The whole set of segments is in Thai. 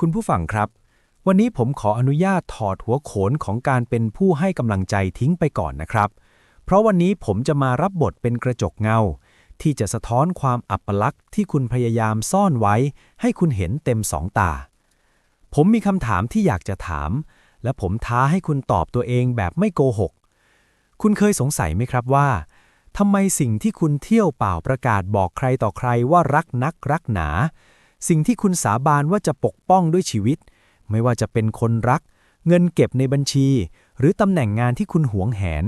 คุณผู้ฟังครับ วันนี้ผมขออนุญาตถอดหัวโขนของการเป็นผู้ให้กำลังใจทิ้งไปก่อนนะครับ เพราะวันนี้ผมจะมารับบทเป็นกระจกเงา ที่จะสะท้อนความอัปลักษณ์ที่คุณพยายามซ่อนไว้ ให้คุณเห็นเต็มสองตา ผมมีคำถามที่อยากจะถาม และผมท้าให้คุณตอบตัวเองแบบไม่โกหก คุณเคยสงสัยไหมครับว่าทำไมสิ่งที่คุณเที่ยวเปล่าประกาศบอกใครต่อใครว่ารักนักรักหนา สิ่งที่คุณสาบานว่าจะปกป้องด้วยชีวิต ไม่ว่าจะเป็นคนรัก เงินเก็บในบัญชี หรือตำแหน่งงานที่คุณหวงแหน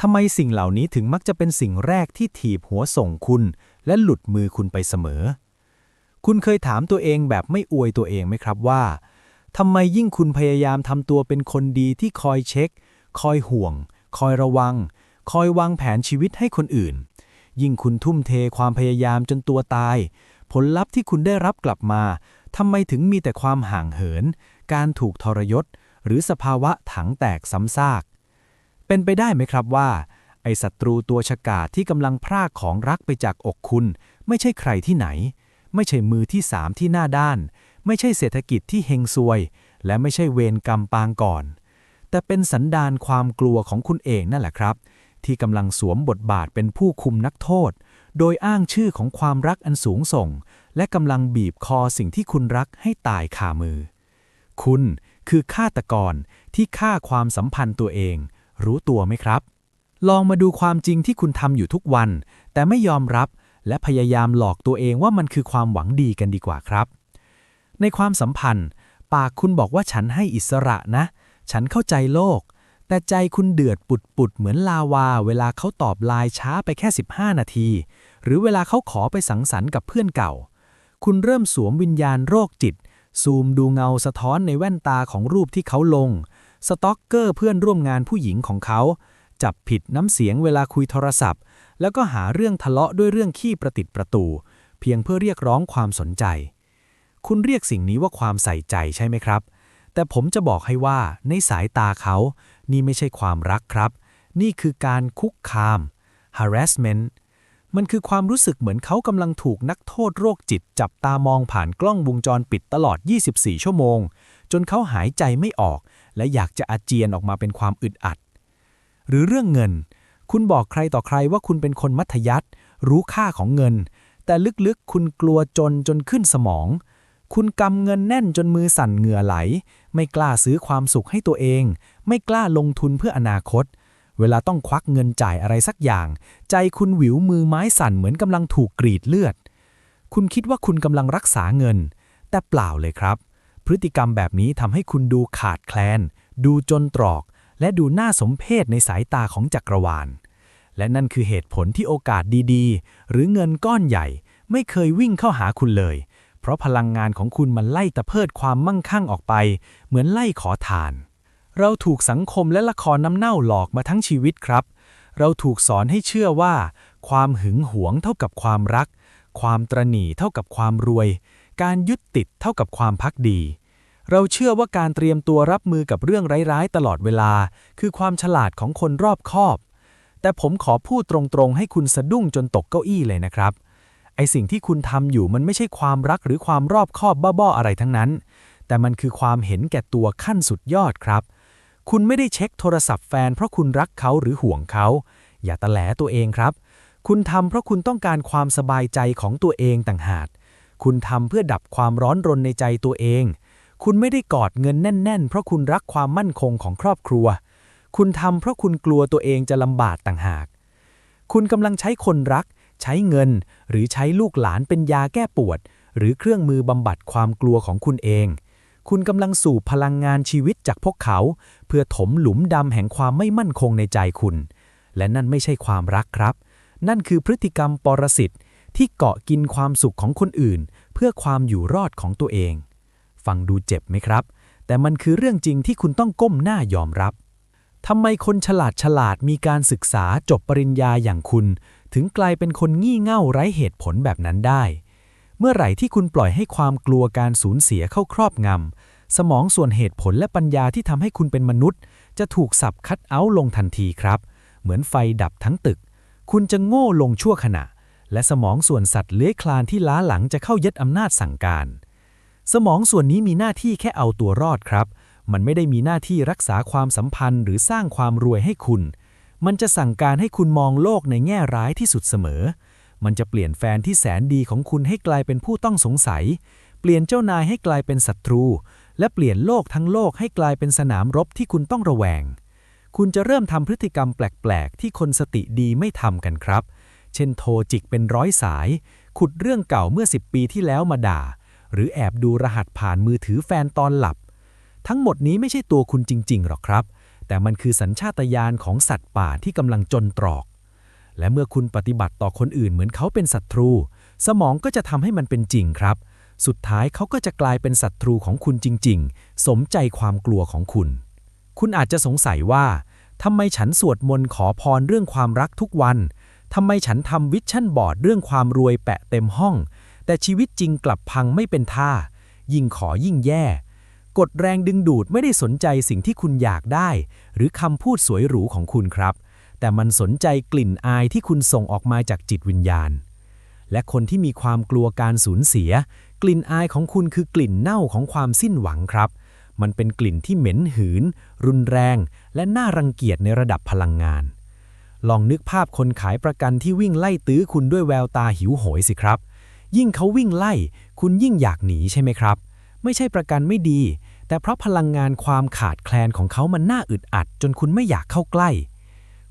ทำไมสิ่งเหล่านี้ถึงมักจะเป็นสิ่งแรกที่ถีบหัวส่งคุณ และหลุดมือคุณไปเสมอ คุณเคยถามตัวเองแบบไม่อวยตัวเองไหมครับว่าทำไมยิ่งคุณพยายามทำตัวเป็นคนดีที่คอยเช็ค คอยห่วง คอยระวัง คอยวางแผนชีวิตให้คนอื่น ยิ่งคุณทุ่มเทความพยายามจนตัวตาย ผลลัพธ์ที่คุณได้รับกลับมาทำไมถึงมีแต่ความห่างเหิน การถูกทรยศ หรือสภาวะถังแตกซ้ำซาก เป็นไปได้ไหมครับว่า ไอศัตรูตัวฉกาจที่กำลังพรากของรักไปจากอกคุณ ไม่ใช่ใครที่ไหน ไม่ใช่มือที่สามที่หน้าด้าน ไม่ใช่เศรษฐกิจที่เฮงซวย และไม่ใช่เวรกรรมปางก่อน แต่เป็นสันดานความกลัวของคุณเองนั่นแหละครับ ที่กำลังสวมบทบาทเป็นผู้คุมนักโทษ โดยอ้างชื่อของความรักอันสูงส่ง และกำลังบีบคอสิ่งที่คุณรักให้ตายคามือ คุณคือฆาตกรที่ฆ่าความสัมพันธ์ตัวเอง รู้ตัวไหมครับ ลองมาดูความจริงที่คุณทำอยู่ทุกวัน แต่ไม่ยอมรับและพยายามหลอกตัวเองว่ามันคือความหวังดีกันดีกว่าครับ ในความสัมพันธ์ ปากคุณบอกว่าฉันให้อิสระนะ ฉันเข้าใจโลก แต่ใจคุณเดือดปุดปุดเหมือนลาวา เวลาเขาตอบไลน์ช้าไปแค่ 15 นาที หรือเวลาเขาขอไปสังสรรค์กับเพื่อนเก่า คุณเริ่มสวมวิญญาณโรคจิต ซูมดูเงาสะท้อนในแว่นตาของรูปที่เขาลง สต็อกเกอร์เพื่อนร่วมงานผู้หญิงของเขา จับผิดน้ำเสียงเวลาคุยโทรศัพท์ แล้วก็หาเรื่องทะเลาะด้วยเรื่องขี้ประติดประตู เพียงเพื่อเรียกร้องความสนใจ คุณเรียกสิ่งนี้ว่าความใส่ใจใช่ไหมครับ แต่ผมจะบอกให้ว่าในสายตาเขา นี่ไม่ใช่ความรักครับ นี่คือการคุกคาม harassment มันคือความรู้สึกเหมือนเขากำลังถูกนักโทษโรคจิตจับตามองผ่านกล้องวงจรปิดตลอด 24 ชั่วโมง จนเขาหายใจไม่ออก และอยากจะอาเจียนออกมาเป็นความอึดอัด หรือเรื่องเงิน คุณบอกใครต่อใครว่าคุณเป็นคนมัธยัติ รู้ค่าของเงิน แต่ลึกๆ คุณกลัวจนจนขึ้นสมอง คุณกำเงินแน่นจนมือสั่นเหงื่อไหล ไม่กล้าซื้อความสุขให้ตัวเอง ไม่กล้าลงทุนเพื่ออนาคต เวลาต้องควักเงินจ่ายอะไรสักอย่าง ใจคุณหวิวมือไม้สั่นเหมือนกำลังถูกกรีดเลือด คุณคิดว่าคุณกำลังรักษาเงิน แต่เปล่าเลยครับ พฤติกรรมแบบนี้ทำให้คุณดูขาดแคลน ดูจนตรอก และดูน่าสมเพชในสายตาของจักรวาล และนั่นคือเหตุผลที่โอกาสดีๆ หรือเงินก้อนใหญ่ ไม่เคยวิ่งเข้าหาคุณเลย เพราะพลังงานของคุณมันไล่ตะเพิดความมั่งคั่งออกไป เหมือนไล่ขอทาน เราถูกสังคมและละครน้ำเน่าหลอกมาทั้งชีวิตครับ เราถูกสอนให้เชื่อว่า ความหึงหวงเท่ากับความรัก ความตรณีเท่ากับความรวย การยึดติดเท่ากับความพักดี เราเชื่อว่าการเตรียมตัวรับมือกับเรื่องร้ายๆ ตลอดเวลา คือความฉลาดของคนรอบคอบ แต่ผมขอพูดตรงๆ ให้คุณสะดุ้งจนตกเก้าอี้เลยนะครับไอสิ่งที่คุณทำอยู่มันไม่ใช่ความรักหรือความรอบคอบบ้าๆอะไรทั้งนั้น แต่มันคือความเห็นแก่ตัวขั้นสุดยอดครับ คุณไม่ได้เช็คโทรศัพท์แฟนเพราะคุณรักเขาหรือห่วงเขา อย่าตะแหลตัวเองครับ คุณทำเพราะคุณต้องการความสบายใจของตัวเองต่างหาก คุณทำเพื่อดับความร้อนรนในใจตัวเอง คุณไม่ได้กอดเงินแน่น ๆ เพราะคุณรักความมั่นคงของครอบครัว คุณทำเพราะคุณกลัวตัวเองจะลำบากต่างหาก คุณกำลังใช้คนรัก ใช้เงิน หรือใช้ลูกหลานเป็นยาแก้ปวด หรือเครื่องมือบำบัดความกลัวของคุณเอง คุณกำลังสูบพลังงานชีวิตจากพวกเขา เพื่อถมหลุมดำแห่งความไม่มั่นคงในใจคุณ และนั่นไม่ใช่ความรักครับ นั่นคือพฤติกรรมปรสิตที่เกาะกินความสุขของคนอื่น เพื่อความอยู่รอดของตัวเอง ฟังดูเจ็บไหมครับ แต่มันคือเรื่องจริงที่คุณต้องก้มหน้ายอมรับทำไมคนฉลาดฉลาดมีการศึกษาจบปริญญาอย่างคุณ ถึงกลายเป็นคนงี่เง่าไร้เหตุผลแบบนั้นได้ เมื่อไหร่ที่คุณปล่อยให้ความกลัวการสูญเสียเข้าครอบงำ สมองส่วนเหตุผลและปัญญาที่ทำให้คุณเป็นมนุษย์ จะถูกสับคัดเอาลงทันทีครับ เหมือนไฟดับทั้งตึก คุณจะโง่ลงชั่วขณะ และสมองส่วนสัตว์เลื้อยคลานที่ล้าหลังจะเข้ายึดอำนาจสั่งการ สมองส่วนนี้มีหน้าที่แค่เอาตัวรอดครับ มันไม่ได้มีหน้าที่รักษาความสัมพันธ์หรือสร้างความรวยให้คุณ มันจะสั่งการให้คุณมองโลกในแง่ร้ายที่สุดเสมอ มันจะเปลี่ยนแฟนที่แสนดีของคุณให้กลายเป็นผู้ต้องสงสัย เปลี่ยนเจ้านายให้กลายเป็นศัตรู และเปลี่ยนโลกทั้งโลกให้กลายเป็นสนามรบที่คุณต้องระแวง คุณจะเริ่มทำพฤติกรรมแปลกๆ ที่คนสติดีไม่ทำกันครับ เช่นโทรจิกเป็นร้อยสาย ขุดเรื่องเก่าเมื่อ 10 ปีที่แล้วมาด่า หรือแอบดูรหัสผ่านมือถือแฟนตอนหลับ ทั้งหมดนี้ไม่ใช่ตัวคุณจริงๆหรอกครับ แต่มันคือสัญชาตญาณของสัตว์ป่าที่กำลังจนตรอก และเมื่อคุณปฏิบัติต่อคนอื่นเหมือนเขาเป็นศัตรู สมองก็จะทำให้มันเป็นจริงครับ สุดท้ายเขาก็จะกลายเป็นศัตรูของคุณจริง ๆ สมใจความกลัวของคุณ คุณอาจจะสงสัยว่าทำไมฉันสวดมนต์ขอพรเรื่องความรักทุกวันทำไมฉันทำวิชั่นบอร์ดเรื่องความรวยแปะเต็มห้อง แต่ชีวิตจริงกลับพังไม่เป็นท่า ยิ่งขอยิ่งแย่ กดแรงดึงดูดไม่ได้สนใจสิ่งที่คุณอยากได้ หรือคำพูดสวยหรูของคุณครับ แต่มันสนใจกลิ่นอายที่คุณส่งออกมาจากจิตวิญญาณ และคนที่มีความกลัวการสูญเสีย กลิ่นอายของคุณคือกลิ่นเน่าของความสิ้นหวังครับ มันเป็นกลิ่นที่เหม็นหืน รุนแรง และน่ารังเกียจในระดับพลังงาน ลองนึกภาพคนขายประกันที่วิ่งไล่ตื้อคุณด้วยแววตาหิวโหยสิครับ ยิ่งเขาวิ่งไล่ คุณยิ่งอยากหนีใช่ไหมครับ ไม่ใช่ประกันไม่ดี แต่เพราะพลังงานความขาดแคลนของเขามันน่าอึดอัด จนคุณไม่อยากเข้าใกล้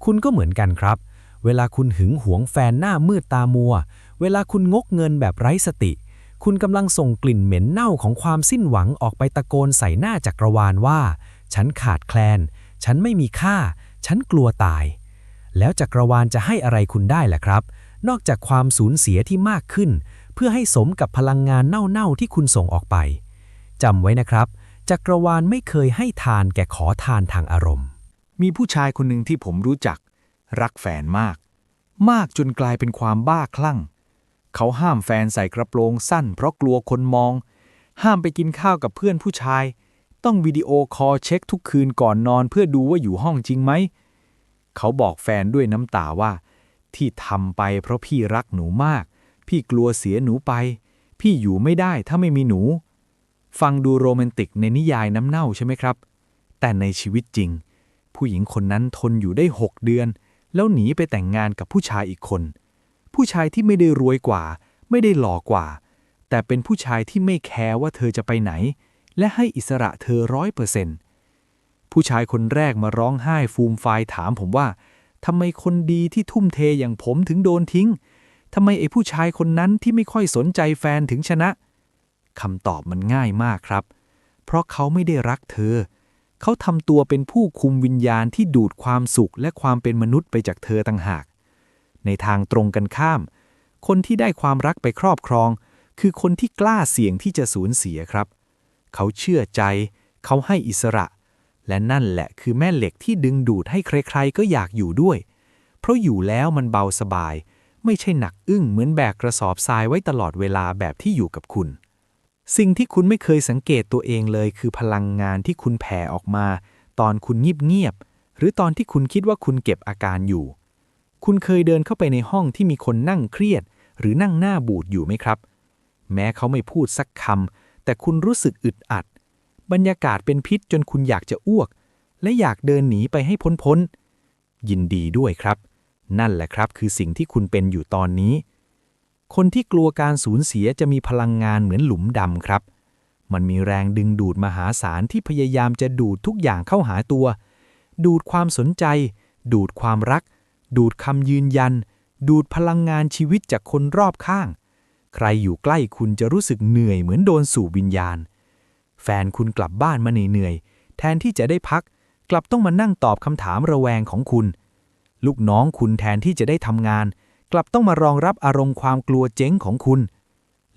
คุณก็เหมือนกันครับ เวลาคุณหึงหวงแฟนหน้ามืดตามัว เวลาคุณงกเงินแบบไร้สติ คุณกำลังส่งกลิ่นเหม็นเน่าของความสิ้นหวังออกไปตะโกนใส่หน้าจักรวาลว่า ฉันขาดแคลน ฉันไม่มีค่า ฉันกลัวตาย แล้วจักรวาลจะให้อะไรคุณได้ล่ะครับ นอกจากความสูญเสียที่มากขึ้น เพื่อให้สมกับพลังงานเน่าๆที่คุณส่งออกไปจำไว้นะครับจักรวาลไม่เคยให้ทานแก่ขอทานทางอารมณ์ มีผู้ชายคนหนึ่งที่ผมรู้จัก รักแฟนมาก มากจนกลายเป็นความบ้าคลั่ง เขาห้ามแฟนใส่กระโปรงสั้น เพราะกลัวคนมอง ห้ามไปกินข้าวกับเพื่อนผู้ชาย ต้องวิดีโอคอลเช็คทุกคืนก่อนนอนเพื่อดูว่าอยู่ห้องจริงไหม เขาบอกแฟนด้วยน้ำตาว่า ที่ทำไปเพราะพี่รักหนูมาก พี่กลัวเสียหนูไป พี่อยู่ไม่ได้ถ้าไม่มีหนู ฟังดูโรแมนติกในนิยายน้ำเน่าใช่ไหมครับ แต่ในชีวิตจริง ผู้หญิงคนนั้นทนอยู่ได้ 6 เดือน แล้วหนีไปแต่งงานกับผู้ชายอีกคน ผู้ชายที่ไม่ได้รวยกว่า ไม่ได้หล่อกว่า แต่เป็นผู้ชายที่ไม่แคร์ว่าเธอจะไปไหน และให้อิสระเธอร้อยเปอร์เซ็นต์ผู้ชายคนแรกมาร้องไห้ฟูมฟายถามผมว่าทำไมคนดีที่ทุ่มเทอย่างผมถึงโดนทิ้งทำไมไอ้ผู้ชายคนนั้นที่ไม่ค่อยสนใจแฟนถึงชนะคำตอบมันง่ายมากครับ เพราะเขาไม่ได้รักเธอ เขาทำตัวเป็นผู้คุมวิญญาณที่ดูดความสุขและความเป็นมนุษย์ไปจากเธอต่างหาก ในทางตรงกันข้าม คนที่ได้ความรักไปครอบครอง คือคนที่กล้าเสี่ยงที่จะสูญเสียครับ เขาเชื่อใจ เขาให้อิสระ และนั่นแหละคือแม่เหล็กที่ดึงดูดให้ใครๆก็อยากอยู่ด้วย เพราะอยู่แล้วมันเบาสบาย ไม่ใช่หนักอึ้งเหมือนแบกกระสอบทรายไว้ตลอดเวลาแบบที่อยู่กับคุณ สิ่งที่คุณไม่เคยสังเกตตัวเองเลย คือพลังงานที่คุณแผ่ออกมา ตอนคุณเงียบๆหรือตอนที่คุณคิดว่าคุณเก็บอาการอยู่ คุณเคยเดินเข้าไปในห้องที่มีคนนั่งเครียด หรือนั่งหน้าบูดอยู่ไหมครับ แม้เขาไม่พูดสักคำแต่คุณรู้สึกอึดอัด บรรยากาศเป็นพิษจนคุณอยากจะอ้วก และอยากเดินหนีไปให้พ้นๆยินดีด้วยครับ นั่นแหละครับคือสิ่งที่คุณเป็นอยู่ตอนนี้ คนที่กลัวการสูญเสียจะมีพลังงานเหมือนหลุมดำครับ มันมีแรงดึงดูดมหาศาลที่พยายามจะดูดทุกอย่างเข้าหาตัว ดูดความสนใจ ดูดความรัก ดูดคำยืนยัน ดูดพลังงานชีวิตจากคนรอบข้าง ใครอยู่ใกล้คุณจะรู้สึกเหนื่อยเหมือนโดนสูบวิญญาณ แฟนคุณกลับบ้านมาเหนื่อยแทนที่จะได้พัก กลับต้องมานั่งตอบคำถามระแวงของคุณ ลูกน้องคุณแทนที่จะได้ทำงาน กลับต้องมารองรับอารมณ์ความกลัวเจ๊งของคุณ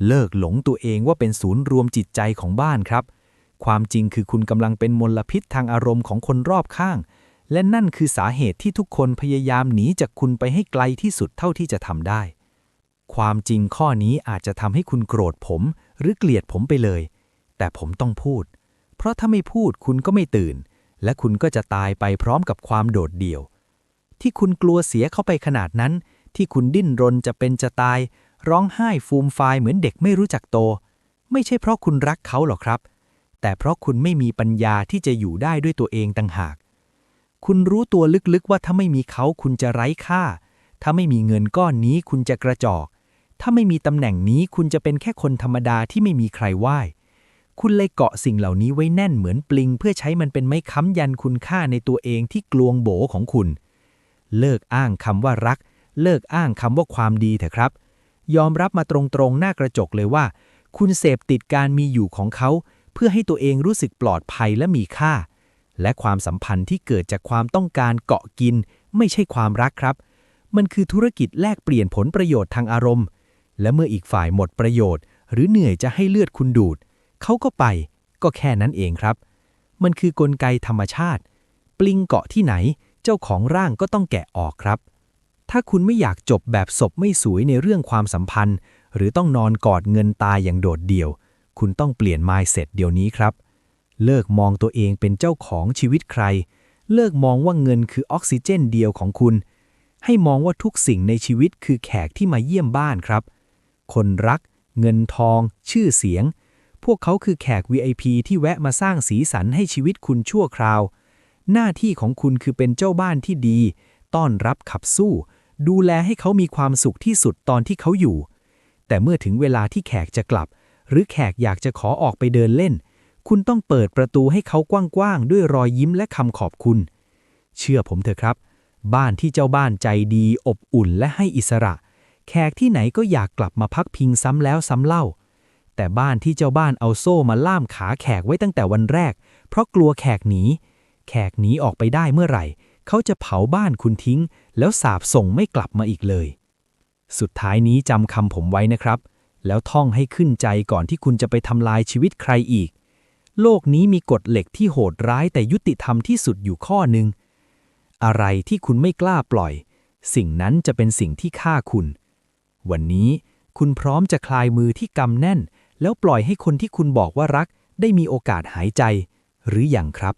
เลิกหลงตัวเองว่าเป็นศูนย์รวมจิตใจของบ้านครับ ความจริงคือคุณกำลังเป็นมลพิษทางอารมณ์ของคนรอบข้าง และนั่นคือสาเหตุที่ทุกคนพยายามหนีจากคุณไปให้ไกลที่สุดเท่าที่จะทำได้ ความจริงข้อนี้อาจจะทำให้คุณโกรธผม หรือเกลียดผมไปเลย แต่ผมต้องพูด เพราะถ้าไม่พูดคุณก็ไม่ตื่น และคุณก็จะตายไปพร้อมกับความโดดเดี่ยว ที่คุณกลัวเสียเข้าไปขนาดนั้น ที่คุณดิ้นรนจะเป็นจะตาย ร้องไห้ฟูมฟายเหมือนเด็กไม่รู้จักโต ไม่ใช่เพราะคุณรักเขาหรอกครับ แต่เพราะคุณไม่มีปัญญาที่จะอยู่ได้ด้วยตัวเองต่างหาก คุณรู้ตัวลึกๆว่าถ้าไม่มีเขาคุณจะไร้ค่า ถ้าไม่มีเงินก้อนนี้คุณจะกระจอก ถ้าไม่มีตำแหน่งนี้คุณจะเป็นแค่คนธรรมดาที่ไม่มีใครไหว้คุณเลยเกาะสิ่งเหล่านี้ไว้แน่นเหมือนปลิง เพื่อใช้มันเป็นไม้ค้ำยันคุณค่าในตัวเองที่กลวงโบของคุณ เลิกอ้างคำว่ารัก เลิกอ้างคำว่าความดีเถอะครับ ยอมรับมาตรงๆ หน้ากระจกเลยว่า คุณเสพติดการมีอยู่ของเขา เพื่อให้ตัวเองรู้สึกปลอดภัยและมีค่า และความสัมพันธ์ที่เกิดจากความต้องการเกาะกิน ไม่ใช่ความรักครับ มันคือธุรกิจแลกเปลี่ยนผลประโยชน์ทางอารมณ์ และเมื่ออีกฝ่ายหมดประโยชน์ หรือเหนื่อยจะให้เลือดคุณดูด เขาก็ไป ก็แค่นั้นเองครับ มันคือกลไกธรรมชาติ ปลิงเกาะที่ไหน เจ้าของร่างก็ต้องแกะออกครับ ถ้าคุณไม่อยากจบแบบศพไม่สวยในเรื่องความสัมพันธ์ หรือต้องนอนกอดเงินตายอย่างโดดเดี่ยว คุณต้องเปลี่ยน mindset เดี๋ยวนี้ครับ เลิกมองตัวเองเป็นเจ้าของชีวิตใคร เลิกมองว่าเงินคือออกซิเจนเดียวของคุณ ให้มองว่าทุกสิ่งในชีวิตคือแขกที่มาเยี่ยมบ้านครับ คนรัก เงินทอง ชื่อเสียง พวกเขาคือแขก VIP ที่แวะมาสร้างสีสันให้ชีวิตคุณชั่วคราว หน้าที่ของคุณคือเป็นเจ้าบ้านที่ดีต้อนรับขับสู้ ดูแลให้เขามีความสุขที่สุดตอนที่เขาอยู่ แต่เมื่อถึงเวลาที่แขกจะกลับ หรือแขกอยากจะขอออกไปเดินเล่น คุณต้องเปิดประตูให้เขากว้างๆ ด้วยรอยยิ้มและคำขอบคุณ เชื่อผมเถอะครับ บ้านที่เจ้าบ้านใจดี อบอุ่นและให้อิสระ แขกที่ไหนก็อยากกลับมาพักพิงซ้ำแล้วซ้ำเล่า แต่บ้านที่เจ้าบ้านเอาโซ่มาล่ามขาแขกไว้ตั้งแต่วันแรก เพราะกลัวแขกหนี แขกหนีออกไปได้เมื่อไหร่ เขาจะเผาบ้านคุณทิ้ง แล้วสาบส่งไม่กลับมาอีกเลย สุดท้ายนี้จำคำผมไว้นะครับ แล้วท่องให้ขึ้นใจก่อนที่คุณจะไปทำลายชีวิตใครอีก โลกนี้มีกฎเหล็กที่โหดร้ายแต่ยุติธรรมที่สุดอยู่ข้อหนึ่งอะไรที่คุณไม่กล้าปล่อย สิ่งนั้นจะเป็นสิ่งที่ฆ่าคุณ วันนี้คุณพร้อมจะคลายมือที่กำแน่น แล้วปล่อยให้คนที่คุณบอกว่ารัก ได้มีโอกาสหายใจ หรืออยังครับ